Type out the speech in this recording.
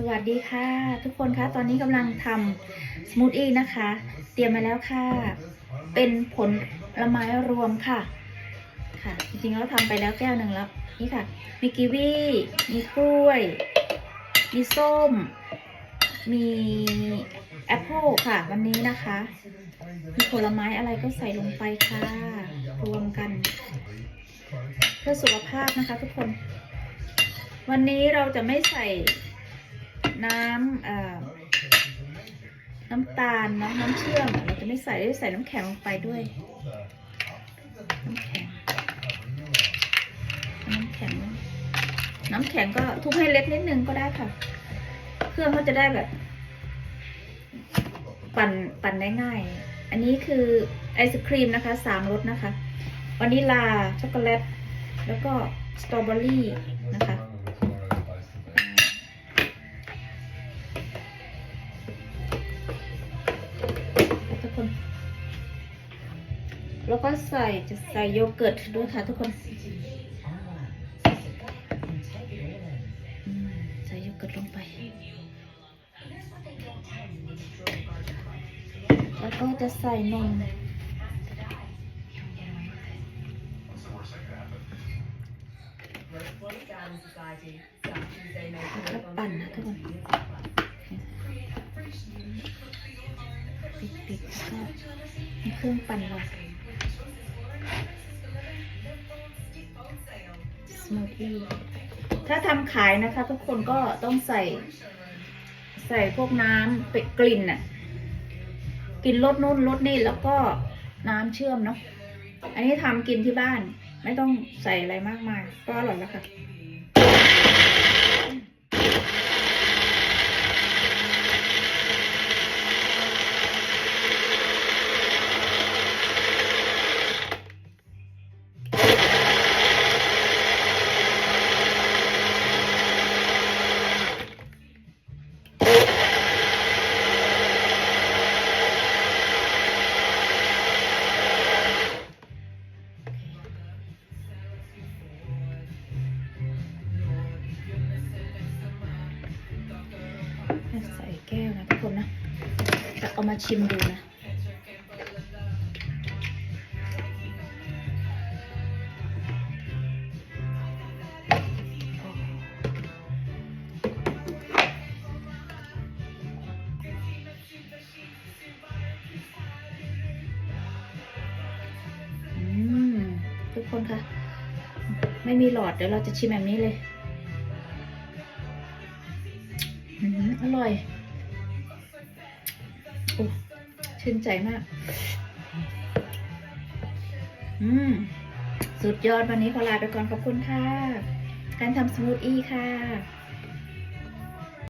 สวัสดีค่ะ ทุกคนคะตอนนี้กำลังทำสมูทตี้นะคะ เตรียมมาแล้วค่ะ เป็นผลไม้รวมค่ะค่ะ จริงๆแล้วทำไปแล้วแก้วหนึ่งแล้ว นี่ค่ะ มีกีวีมีกล้วย มีส้ม มีแอปเปิลค่ะ วันนี้นะคะ มีผลไม้อะไรก็ใส่ลงไปค่ะ รวมกัน เพื่อสุขภาพนะคะทุกคน วันนี้เราจะไม่ใส่ น้ำเอ่อน้ำตาลนะน้ำเชื่อมเราจะไม่ใส่ได้ใส่น้ำแข็งลงไปด้วย น้ำแข็ง น้ำแข็ง น้ำแข็งก็ทุบให้เล็กนิดนึงก็ได้ค่ะ เครื่องเขาจะได้แบบ ปั่นปั่นได้ง่าย อันนี้คือไอศครีมนะคะสามรสนะคะวานิลาช็อกโกแลต แล้วก็สตรอเบอรี่นะคะ แล้วก็ใส่จะใส่โยเกิร์ตด้วยค่ะทุกคนใส่โยเกิร์ตลงไป แล้วก็จะใส่นมแล้วปั่นนะทุกคนปิดๆแล้วก็มีเครื่องปั่นเร สมูทตี้ถ้าทำขายนะคะ ทุกคนก็ต้องใส่ ใส่พวกน้ำเป็ดกลิ่นน่ะกลินรสนู่นรสนี่แล้วก็น้ำเชื่อมเนาะอันนี้ทำกินที่บ้าน ไม่ต้องใส่อะไรมากมาย ก็อร่อยแล้วค่ะ ใส่แก้วนะทุกคนนะจะเอามาชิมดูนะอืมทุกคนคะไม่มีหลอดเดี๋ยวเราจะชิมแบบนี้เลย อร่อยโอ้ชื่นใจมาก อืม สุดยอดวันนี้ขอลาไปก่อนขอบคุณค่ะ การทำสมูทตี้ค่ะ